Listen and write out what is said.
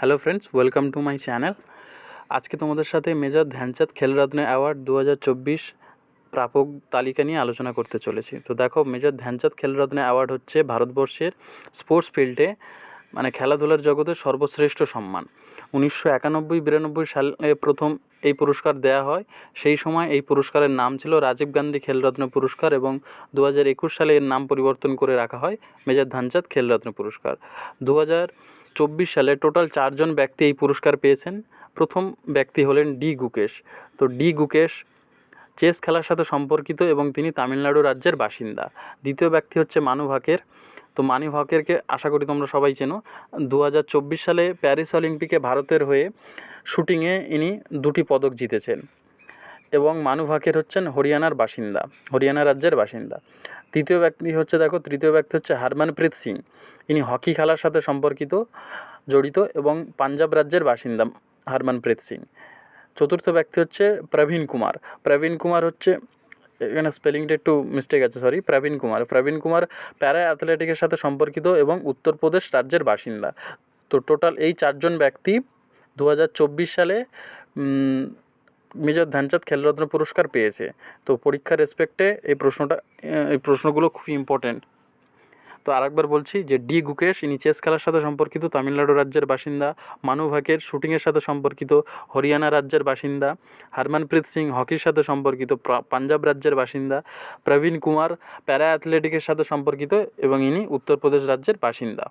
Hello friends, welcome to my channel. আজকে তোমাদের সাথে মেজর ধ্যানচাঁদ খেলরত্ন অ্যাওয়ার্ড দু হাজার চব্বিশ প্রাপক তালিকা নিয়ে আলোচনা করতে চলেছি। তো দেখো, মেজর ধ্যানচাঁদ খেলরত্ন অ্যাওয়ার্ড হচ্ছে ভারতবর্ষের স্পোর্টস ফিল্ডে মানে খেলাধুলার জগতের সর্বশ্রেষ্ঠ সম্মান। উনিশশো একানব্বই বিরানব্বই সালে প্রথম এই পুরস্কার দেওয়া হয়। সেই সময় এই পুরস্কারের নাম ছিল রাজীব গান্ধী খেলরত্ন পুরস্কার এবং দু হাজার একুশ সালে এর নাম পরিবর্তন করে রাখা হয় মেজর ধ্যানচাঁদ খেলরত্ন পুরস্কার। দু হাজার চব্বিশ সালে টোটাল চারজন ব্যক্তি এই পুরস্কার পেয়েছেন। প্রথম ব্যক্তি হলেন ডি গুকেশ। তো ডি গুকেশ চেস খেলার সাথে সম্পর্কিত এবং তিনি তামিলনাড়ু রাজ্যের বাসিন্দা। দ্বিতীয় ব্যক্তি হচ্ছে মানু ভাকের। তো মানি ভাকেরকে আশা করি তোমরা সবাই চেনো। দু হাজার চব্বিশ সালে প্যারিস অলিম্পিকে ভারতের হয়ে শুটিংয়ে ইনি দুটি পদক জিতেছেন। এবং মানু ভাকের হচ্ছেন হরিয়ানার বাসিন্দা, হরিয়ানা রাজ্যের বাসিন্দা। তৃতীয় ব্যক্তি হচ্ছে, দেখো, তৃতীয় ব্যক্তি হচ্ছে হরমনপ্রীত সিং। ইনি হকি খেলার সাথে সম্পর্কিত, জড়িত এবং পাঞ্জাব রাজ্যের বাসিন্দা হরমনপ্রীত সিং। চতুর্থ ব্যক্তি হচ্ছে প্রবীণ কুমার। প্রবীণ কুমার হচ্ছে, এখানে স্পেলিংটা একটু মিস্টেক আছে সরি প্রবীণ কুমার। প্রবীণ কুমার প্যারা অ্যাথলেটিকের সাথে সম্পর্কিত এবং উত্তরপ্রদেশ রাজ্যের বাসিন্দা। তো টোটাল এই চারজন ব্যক্তি দু হাজার চব্বিশ সালে মেজর ধ্যানচাঁদ খেলরত্ন পুরস্কার পেয়েছে। তো পরীক্ষার রেসপেক্টে এই প্রশ্নটা এই প্রশ্নগুলো খুবই ইম্পর্ট্যান্ট তো আরেকবার বলছি যে ডি গুকেশ, ইনি চেস খেলার সাথে সম্পর্কিত, তামিলনাড়ু রাজ্যের বাসিন্দা। মানু ভাকের শুটিংয়ের সাথে সম্পর্কিত, হরিয়ানা রাজ্যের বাসিন্দা। হরমনপ্রীত সিং হকির সাথে সম্পর্কিত পাঞ্জাব রাজ্যের বাসিন্দা। প্রবীণ কুমার প্যারা অ্যাথলেটিকের সাথে সম্পর্কিত এবং ইনি উত্তরপ্রদেশ রাজ্যের বাসিন্দা।